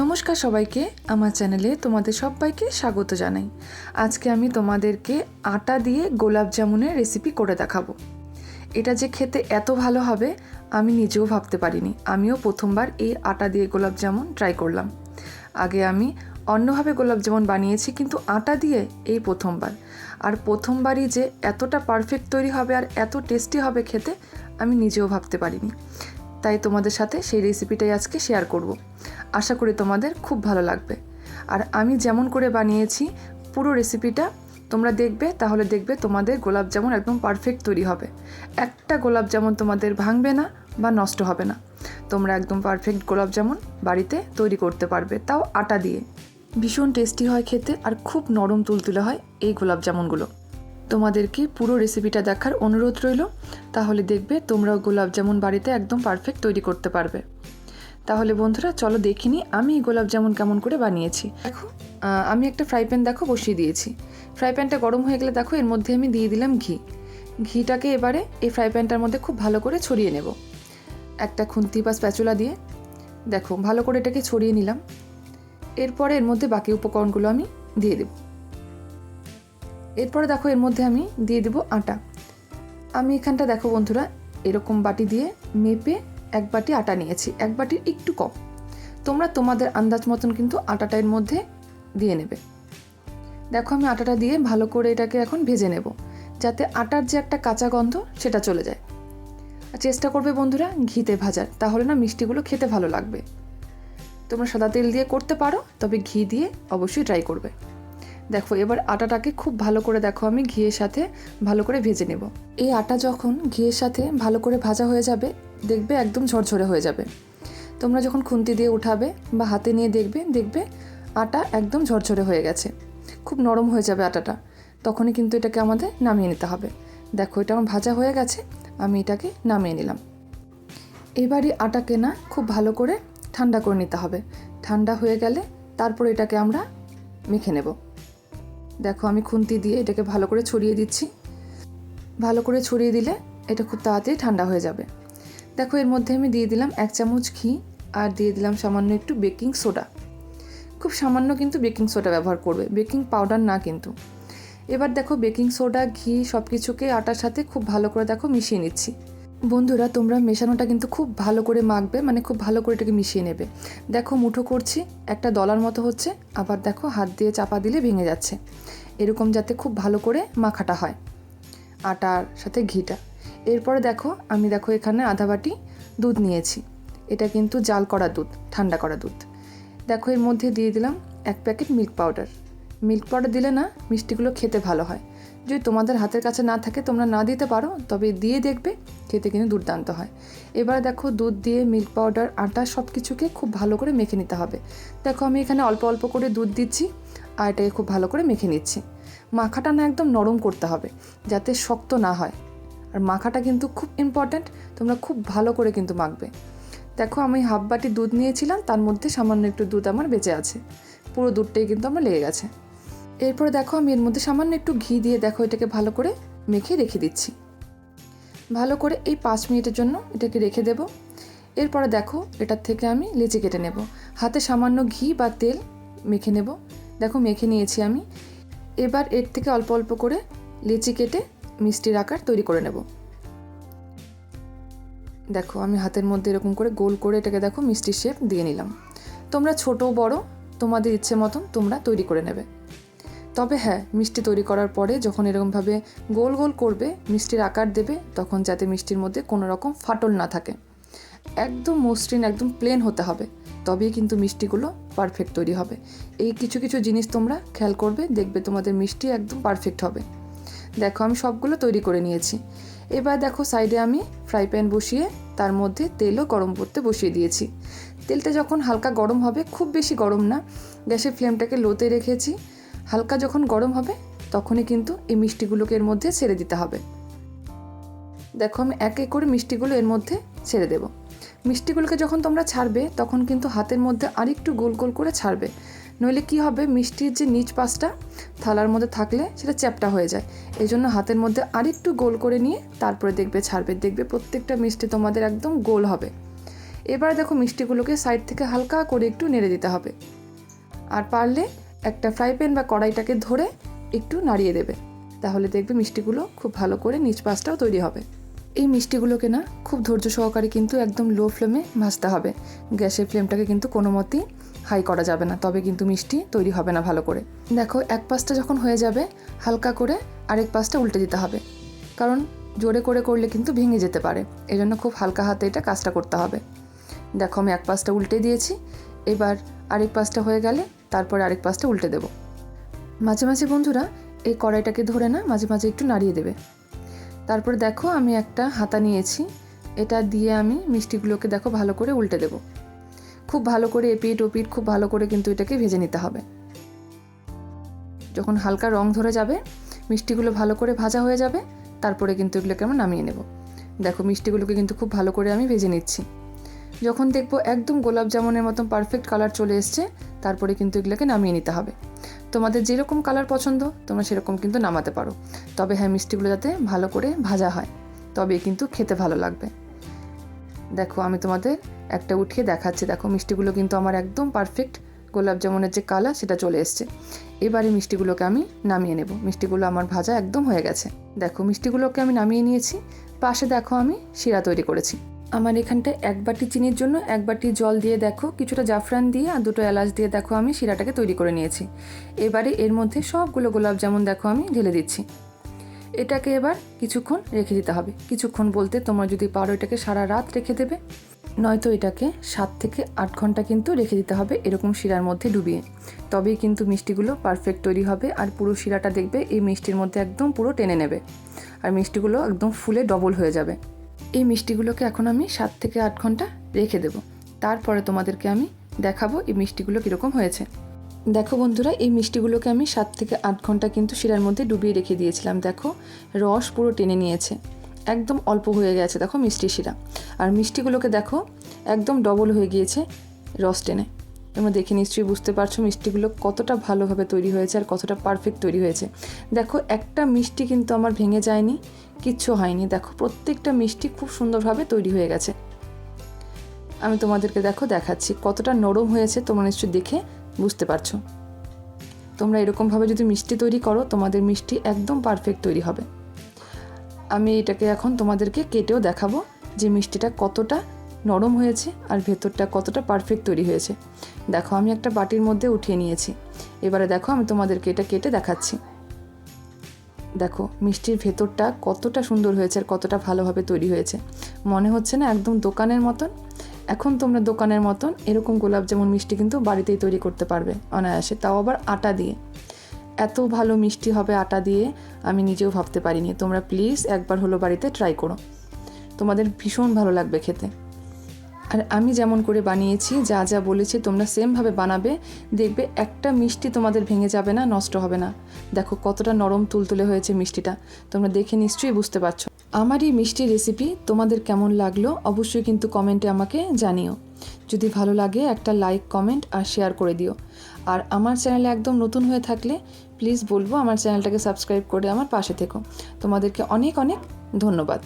নমস্কার সবাইকে, আমার চ্যানেলে তোমাদের সবাইকে স্বাগত জানাই। আজকে আমি তোমাদেরকে আটা দিয়ে গোলাপ জামুনের রেসিপি করে দেখাবো। এটা যে খেতে এত ভালো হবে, আমি নিজেও ভাবতে পারিনি। আমিও প্রথমবার এই আটা দিয়ে গোলাপ জামুন ট্রাই করলাম। আগে আমি অন্যভাবে গোলাপ জামুন বানিয়েছি, কিন্তু আটা দিয়ে এই প্রথমবার। আর প্রথমবারই যে এতটা পারফেক্ট তৈরি হবে আর এত টেস্টি হবে খেতে, আমি নিজেও ভাবতে পারিনি। তাই তোমাদের সাথে সেই রেসিপিটাই আজকে শেয়ার করব। আশা করি তোমাদের খুব ভালো লাগবে। আর আমি যেমন করে বানিয়েছি, পুরো রেসিপিটা তোমরা দেখবে, তাহলে দেখবে তোমাদের গোলাপ জামুন একদম পারফেক্ট তৈরি হবে। একটা গোলাপ জামুন তোমাদের ভাঙবে না বা নষ্ট হবে না। তোমরা একদম পারফেক্ট গোলাপ জামুন বাড়িতে তৈরি করতে পারবে, তাও আটা দিয়ে। ভীষণ টেস্টি হয় খেতে আর খুব নরম তুলতুলে হয় এই গোলাপ জামুনগুলো। তোমাদেরকে পুরো রেসিপিটা দেখার অনুরোধ রইল। তাহলে দেখবে তোমরাও গোলাপ জামুন বাড়িতে একদম পারফেক্ট তৈরি করতে পারবে। তাহলে বন্ধুরা, চলো দেখিনি আমি গোলাপ জামুন কেমন করে বানিয়েছি। দেখো আমি একটা ফ্রাই প্যান দেখো বসিয়ে দিয়েছি। ফ্রাই প্যানটা গরম হয়ে গেলে দেখো এর মধ্যে আমি দিয়ে দিলাম ঘি। ঘিটাকে এবারে এই ফ্রাই প্যানটার মধ্যে খুব ভালো করে ছড়িয়ে নেব। একটা খুন্তি বা স্প্যাচুলা দিয়ে। দেখো, ভালো করে এটাকে ছড়িয়ে নিলাম। এরপরে এর মধ্যে বাকি উপকরণগুলো আমি দিয়ে দেব। এরপরে দেখো এর মধ্যে আমি দিয়ে দেব আটা। আমি এখানটা দেখো বন্ধুরা, এরকম বাটি দিয়ে মেপে এক বাটি আটা নিয়েছি, এক বাটির একটু কম। তোমরা তোমাদের আন্দাজ মতন কিন্তু আটাটা এর মধ্যে দিয়ে নেবে। দেখো আমি আটাটা দিয়ে ভালো করে এটাকে এখন ভেজে নেব, যাতে আটার যে একটা কাঁচা গন্ধ সেটা চলে যায়। আর চেষ্টা করবে বন্ধুরা ঘিতে ভাজার, তাহলে না মিষ্টিগুলো খেতে ভালো লাগবে। তোমরা সাদা তেল দিয়ে করতে পারো, তবে ঘি দিয়ে অবশ্যই ট্রাই করবে। দেখো, এবার আটাটাকে খুব ভালো করে দেখো আমি ঘিয়ের সাথে ভালো করে ভেজে নেব। এই আটা যখন ঘিয়ের সাথে ভালো করে ভাজা হয়ে যাবে, দেখবে একদম ঝরঝরে হয়ে যাবে। তোমরা যখন খুন্তি দিয়ে উঠাবে বা হাতে নিয়ে দেখবে দেখবে আটা একদম ঝরঝরে হয়ে গেছে। খুব নরম হয়ে যাবে আটাটা। তখনই কিন্তু এটাকে আমাদের নামিয়ে নিতে হবে। দেখো, এটা আমার ভাজা হয়ে গেছে, আমি এটাকে নামিয়ে নিলাম। এবারই আটাকে না খুব ভালো করে ঠান্ডা করে নিতে হবে। ঠান্ডা হয়ে গেলে তারপর এটাকে আমরা মেখে নেব। দেখো আমি খুন্তি দিয়ে এটাকে ভালো করে ছড়িয়ে দিচ্ছি। ভালো করে ছড়িয়ে দিলে এটা খুব তাড়াতাড়ি ঠান্ডা হয়ে যাবে। দেখো এর মধ্যে আমি দিয়ে দিলাম এক চামচ ঘি আর দিয়ে দিলাম সামান্য একটু বেকিং সোডা। খুব সামান্য কিন্তু বেকিং সোডা ব্যবহার করবে, বেকিং পাউডার না কিন্তু। এবার দেখো বেকিং সোডা, ঘি সব কিছুকে আটার সাথে খুব ভালো করে দেখো মিশিয়ে নিচ্ছি। বন্ধুরা, তোমরা মেশানোটা কিন্তু খুব ভালো করে মাখবে মানে খুব ভালো করে এটাকে মিশিয়ে নেবে। দেখো, মুঠো করছি, একটা দলার মতো হচ্ছে, আবার দেখো, হাত দিয়ে চাপা দিলে ভেঙে যাচ্ছে। এরকম যাতে খুব ভালো করে মাখাটা হয়, আটার সাথে ঘিটা। এরপরে দেখো, আমি দেখো এখানে আধা বাটি দুধ নিয়েছি। এটা কিন্তু জাল করা দুধ, ঠান্ডা করা দুধ। দেখো, এর মধ্যে দিয়ে দিলাম এক packet milk powder. Milk powder দিলে না, মিষ্টিগুলো খেতে ভালো হয়। যদি তোমাদের হাতের কাছে না থাকে, তোমরা না দিতে পারো, তবে দিয়ে দেখবে, খেতে কিন্তু দুর্দান্ত হয়। এবার দেখো, দুধ দিয়ে মিল্ক পাউডার আটা সব কিছুকে খুব ভালো করে মেখে নিতে হবে। দেখো, আমি এখানে অল্প অল্প করে দুধ দিচ্ছি, আর এটাকে খুব ভালো করে মেখে নিচ্ছি। মাখাটা না একদম নরম করতে হবে, যাতে শক্ত না হয়। আর মাখাটা কিন্তু খুব ইম্পর্ট্যান্ট তোমরা খুব ভালো করে কিন্তু মাখবে। দেখো, আমি হাফ বাটি দুধ নিয়েছিলাম, তার মধ্যে সামান্য একটু দুধ আমার বেঁচে আছে। পুরো দুধটাই কিন্তু আমার লেগে গেছে। এরপরে দেখো আমি এর মধ্যে সামান্য একটু ঘি দিয়ে দেখো এটাকে ভালো করে মেখে রেখে দিচ্ছি। ভালো করে এই পাঁচ মিনিটের জন্য এটাকে রেখে দেব। এরপরে দেখো এটার থেকে আমি লেচি কেটে নেব। হাতে সামান্য ঘি বা তেল মেখে নেব। দেখো মেখে নিয়েছি আমি। এবার এর থেকে অল্প অল্প করে লেচি কেটে মিষ্টির আকার তৈরি করে নেব। দেখো আমি হাতের মধ্যে এরকম করে গোল করে এটাকে দেখো মিষ্টির শেপ দিয়ে নিলাম। তোমরা ছোট বড় তোমাদের ইচ্ছে মতন তোমরা তৈরি করে নেবে। তবে হ্যাঁ মিষ্টি তৈরি করার পরে যখন এরকমভাবে গোল গোল করবে, মিষ্টির আকার দেবে, তখন যাতে মিষ্টির মধ্যে কোনো রকম ফাটল না থাকে। একদম মসৃণ, একদম প্লেন হতে হবে। তবেই কিন্তু মিষ্টিগুলো পারফেক্ট তৈরি হবে। এই কিছু কিছু জিনিস তোমরা খেয়াল করবে, দেখবে তোমাদের মিষ্টি একদম পারফেক্ট হবে। দেখো, আমি সবগুলো তৈরি করে নিয়েছি। এবার দেখো সাইডে আমি ফ্রাই প্যান বসিয়ে তার মধ্যে তেলও গরম করতে বসিয়ে দিয়েছি। তেলটা যখন হালকা গরম হবে, খুব বেশি গরম না, গ্যাসের ফ্লেমটাকে লোতে রেখেছি। হালকা যখন গরম হবে, তখনই কিন্তু এই মিষ্টিগুলোকে এর মধ্যে ছেড়ে দিতে হবে। দেখো, আমি এক এক করে মিষ্টিগুলো এর মধ্যে ছেড়ে দেব। মিষ্টিগুলোকে যখন তোমরা ছাড়বে, তখন কিন্তু হাতের মধ্যে আরেকটু গোল গোল করে ছাড়বে। নইলে কি হবে, মিষ্টির যে নিচ পাশটা, থালার মধ্যে থাকলে সেটা চ্যাপটা হয়ে যায়। এই জন্য হাতের মধ্যে আরেকটু গোল করে নিয়ে তারপরে দেখবে ছাড়বে। দেখবে প্রত্যেকটা মিষ্টি তোমাদের একদম গোল হবে। এবার দেখো, মিষ্টিগুলোকে সাইড থেকে হালকা করে একটু নেড়ে দিতে হবে। আর পারলে একটা ফ্রাই প্যান বা কড়াইটাকে ধরে একটু নাড়িয়ে দেবে। তাহলে দেখবে মিষ্টিগুলো খুব ভালো করে নিচ পাশটাও তৈরি হবে। এই মিষ্টিগুলোকে না খুব ধৈর্য সহকারে কিন্তু একদম লো ফ্লেমে ভাজতে হবে। গ্যাসের ফ্লেমটাকে কিন্তু কোনো মতেই হাই করা যাবে না, তবে কিন্তু মিষ্টি তৈরি হবে না ভালো করে। দেখো, এক পাশটা যখন হয়ে যাবে, হালকা করে আরেক পাশটা উল্টে দিতে হবে। কারণ জোরে করে করলে কিন্তু ভেঙে যেতে পারে। এই জন্য খুব হালকা হাতে এটা কাজটা করতে হবে। দেখো, আমি এক পাশটা উল্টে দিয়েছি। এবার আরেক পাশটা হয়ে গেলে তারপরে আরেক পাশটা উল্টে দেবো। মাঝে মাঝে বন্ধুরা, এই কড়াইটাকে ধরে না মাঝে মাঝে একটু নাড়িয়ে দেবে। তারপর দেখো আমি একটা হাতা নিয়েছি, এটা দিয়ে আমি মিষ্টিগুলোকে দেখো ভালো করে উল্টে দেবো। খুব ভালো করে এপিট ওপিট খুব ভালো করে কিন্তু এটাকে ভেজে নিতে হবে। যখন হালকা রং ধরে যাবে, মিষ্টিগুলো ভালো করে ভাজা হয়ে যাবে, তারপরে কিন্তু এগুলোকে আমরা নামিয়ে নেব। দেখো মিষ্টিগুলোকে কিন্তু খুব ভালো করে আমি ভেজে নিচ্ছি। যখন দেখব একদম গোলাপ জামুনের মতন পারফেক্ট কালার চলে এসছে, তারপরে কিন্তু এগুলোকে নামিয়ে নিতে হবে। তোমাদের যেরকম কালার পছন্দ, তোমরা সেরকম কিন্তু নামাতে পারো। তবে হ্যাঁ মিষ্টিগুলো যাতে ভালো করে ভাজা হয়, তবে কিন্তু খেতে ভালো লাগবে। দেখো, আমি তোমাদের একটা উঠিয়ে দেখাচ্ছি। দেখো, মিষ্টিগুলো কিন্তু আমার একদম পারফেক্ট গোলাপ জামুনের যে কালার সেটা চলে এসছে। এবারে মিষ্টিগুলোকে আমি নামিয়ে নেব। মিষ্টিগুলো আমার ভাজা একদম হয়ে গেছে। দেখো, মিষ্টিগুলোকে আমি নামিয়ে নিয়েছি। পাশে দেখো, আমি শিরা তৈরি করেছি। আমার এখানটায় এক বাটি চিনির জন্য এক বাটি জল দিয়ে দেখো, কিছুটা জাফরান দিয়ে আর দুটো এলাচ দিয়ে দেখো আমি শিরাটাকে তৈরি করে নিয়েছি। এবারে এর মধ্যে সবগুলো গোলাপ জামুন দেখো আমি ঢেলে দিচ্ছি। এটাকে এবার কিছুক্ষণ রেখে দিতে হবে। কিছুক্ষণ বলতে তোমরা যদি পারো এটাকে সারা রাত রেখে দেবে, নয়তো এটাকে সাত থেকে আট ঘণ্টা কিন্তু রেখে দিতে হবে এরকম শিরার মধ্যে ডুবিয়ে। তবেই কিন্তু মিষ্টিগুলো পারফেক্ট তৈরি হবে আর পুরো শিরাটা দেখবে এই মিষ্টির মধ্যে একদম পুরো টেনে নেবে। আর মিষ্টিগুলো একদম ফুলে ডবল হয়ে যাবে। এই মিষ্টিগুলোকে এখন আমি সাত থেকে আট ঘণ্টা রেখে দেব। তারপরে তোমাদেরকে আমি দেখাবো এই মিষ্টিগুলো কীরকম হয়েছে। দেখো বন্ধুরা, এই মিষ্টিগুলোকে আমি সাত থেকে আট ঘণ্টা কিন্তু শিরার মধ্যে ডুবিয়ে রেখে দিয়েছিলাম। দেখো, রস পুরো টেনে নিয়েছে। একদম অল্প হয়ে গেছে, দেখো মিষ্টি শিরা। আর মিষ্টিগুলোকে দেখো, একদম ডবল হয়ে গিয়েছে রস টেনে। তোমরা দেখে নিশ্চয়ই বুঝতে পারছ মিষ্টিগুলো কতটা ভালোভাবে তৈরি হয়েছে আর কতটা পারফেক্ট তৈরি হয়েছে। দেখো, একটা মিষ্টি কিন্তু আমার ভেঙে যায়নি, কিচ্ছু হয়নি। দেখো, প্রত্যেকটা মিষ্টি খুব সুন্দরভাবে তৈরি হয়ে গেছে। আমি তোমাদেরকে দেখো, দেখাচ্ছি কতটা নরম হয়েছে, তোমরা নিশ্চয়ই দেখে বুঝতে পারছ। তোমরা এরকমভাবে যদি মিষ্টি তৈরি করো, তোমাদের মিষ্টি একদম পারফেক্ট তৈরি হবে। আমি এটাকে এখন তোমাদেরকে কেটেও দেখাবো যে মিষ্টিটা কতটা নরম হয়েছে আর ভেতরটা কতটা পারফেক্ট তৈরি হয়েছে। দেখো, আমি একটা বাটির মধ্যে উঠিয়ে নিয়েছি। এবারে দেখো, আমি তোমাদেরকে এটা কেটে দেখাচ্ছি। দেখো, মিষ্টির ভেতরটা কতটা সুন্দর হয়েছে আর কতটা ভালোভাবে তৈরি হয়েছে। মনে হচ্ছে না একদম দোকানের মতন? এখন তোমরা দোকানের মতন এরকম গোলাপ যেমন মিষ্টি কিন্তু বাড়িতেই তৈরি করতে পারবে অনায়াসে। তাও আবার আটা দিয়ে। এত ভালো মিষ্টি হবে আটা দিয়ে, আমি নিজেও ভাবতে পারিনি। তোমরা প্লিজ একবার হলো বাড়িতে ট্রাই করো। তোমাদের ভীষণ ভালো লাগবে খেতে। আর আমি যেমন করে বানিয়েছি, যা যা বলেছি তোমরা সেমভাবে বানাবে, দেখবে একটা মিষ্টি তোমাদের ভেঙে যাবে না, নষ্ট হবে না। দেখো কতটা নরম তুলতুলে হয়েছে মিষ্টিটা। তোমরা দেখে নিশ্চয়ই বুঝতে পারছ। আমার এই মিষ্টি রেসিপি তোমাদের কেমন লাগল অবশ্যই কিন্তু কমেন্টে আমাকে জানিও। যদি ভালো লাগে একটা লাইক কমেন্ট আর শেয়ার করে দিও। আর আমার চ্যানেলে একদম নতুন হয়ে থাকলে প্লিজ বলব আমার চ্যানেলটাকে সাবস্ক্রাইব করে আমার পাশে থেকো। তোমাদেরকে অনেক অনেক ধন্যবাদ।